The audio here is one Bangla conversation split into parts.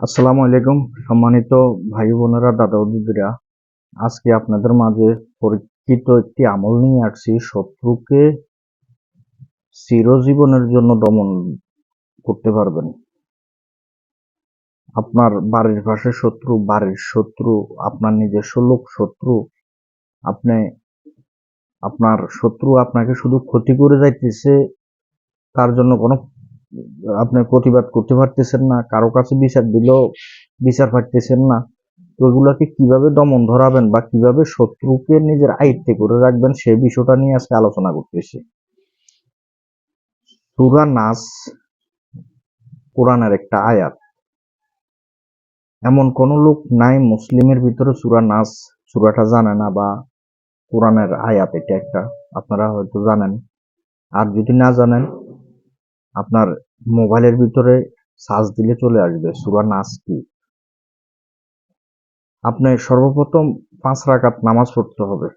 আসসালামু আলাইকুম, সম্মানিত ভাই বোনেরা, দাদা দিদিরা। আজকে আপনাদের মাঝে পরিচিত একটি আমল নিয়ে আসছি, শত্রুকে চিরজীবনের জন্য দমন করতে পারবেন। আপনার বাড়ির পাশে শত্রু, বাড়ির শত্রু, আপনার নিজস্ব লোক শত্রু, আপনি, আপনার শত্রু আপনাকে শুধু ক্ষতি করে যাইতেছে, তার জন্য কোনো আপনি প্রতিবাদ করতে পারতেছেন না, কারও কাছে বিচার দিলেও বিচার পাইতেছেন না, তো এগুলাকে কীভাবে দমন ধরাবেন বা কীভাবে শত্রুকে নিজের আয়ত্তে করে রাখবেন সে বিষয়টা নিয়ে আজকে আলোচনা করতেছি। সুরা নাস কোরআনের একটা আয়াত। এমন কোন লোক নাই মুসলিমের ভিতরে সুরা নাস, সুরাটা জানে না বা কোরআনের আয়াত এটা একটা, আপনারা হয়তো জানেন। আর যদি না জানেন আপনার মোবাইলের ভিতরে সার্চ দিলে চলে আসবে, সুরা নাস কি আপনি সর্বপ্রথম পাঁচ রাকাত নামাজ পড়তে হবে।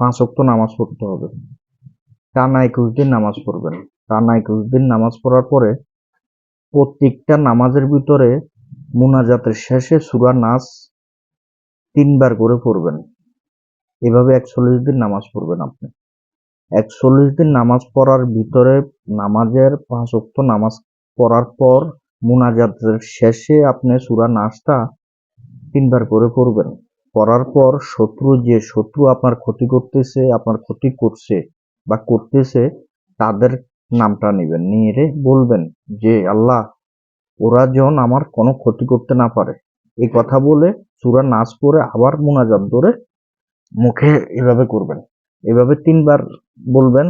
পাঁচ অক্ত নামাজ পড়তে হবে। টানা একুশ দিন নামাজ পড়বেন। টানা একুশ দিন নামাজ পড়ার পরে প্রত্যেকটা নামাজের ভিতরে মুনাজাতের শেষে সুরা নাচ তিনবার করে পড়বেন। এভাবে একচল্লিশ দিন নামাজ পড়বেন আপনি। একচল্লিশ দিন নামাজ পড়ার ভিতরে নামাজের পাঁচ অক্ত নামাজ পড়ার পর মুনাজাতের শেষে আপনি সুরা নাচটা তিনবার করে পড়বেন। পড়ার পর শত্রু যে শত্রু আপনার ক্ষতি করতেছে, আপনার ক্ষতি করছে বা করতেছে, তাদের নামটা নেবেন। নিয়ে বলবেন যে, আল্লাহ, ওরা যেন আমার কোনো ক্ষতি করতে না পারে। এই কথা বলে সুরা নাচ পরে আবার মোনাজাত ধরে মুখে এভাবে করবেন। এভাবে তিনবার বলবেন।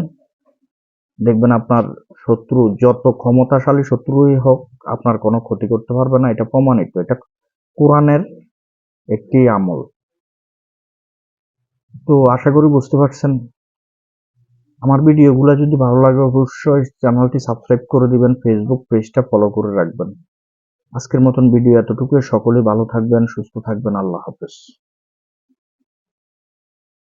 দেখবেন আপনার শত্রু যত ক্ষমতাশালী শত্রুই হোক, আপনার কোনো ক্ষতি করতে পারবে না। এটা প্রমাণিত। এটা কোরআনের একটি আমল। তো আশা করি বুঝতে পারছেন। আমার ভিডিওগুলো যদি ভালো লাগে অবশ্যই চ্যানেলটি সাবস্ক্রাইব করে দিবেন ফেসবুক পেজটা ফলো করে রাখবেন। আজকের মতন ভিডিও এতটুকু সকলেই ভালো থাকবেন, সুস্থ থাকবেন। আল্লাহ হাফেজ।